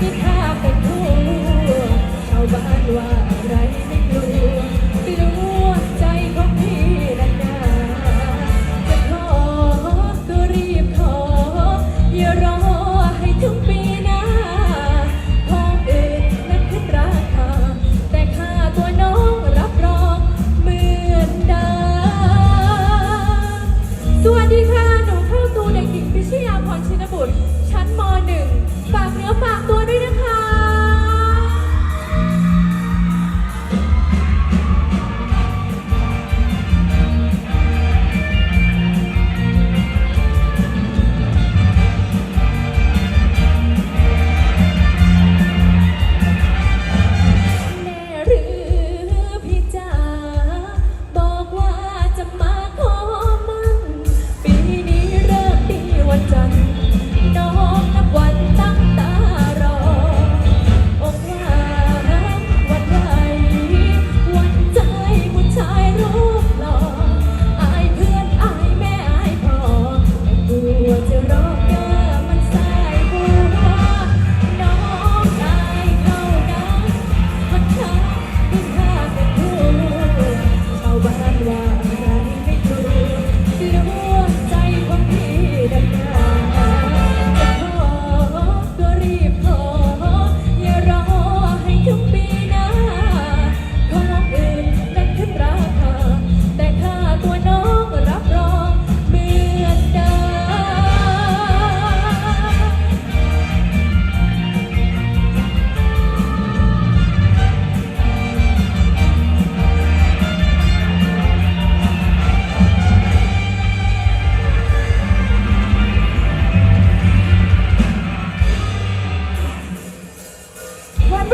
Because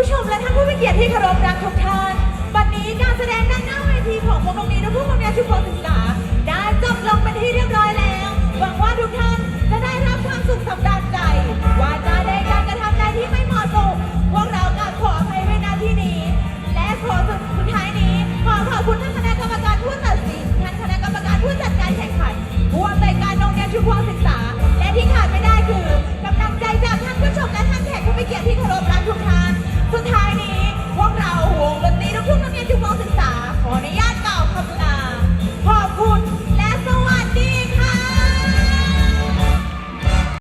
ู้ชมและท่านผู้มีเกียรติที่เคารพรักทุกท่าน วันนี้การแสดงด้านหน้าเวทีของวงดนตรีนกพุ่มวงแดนชุมพลศึกษา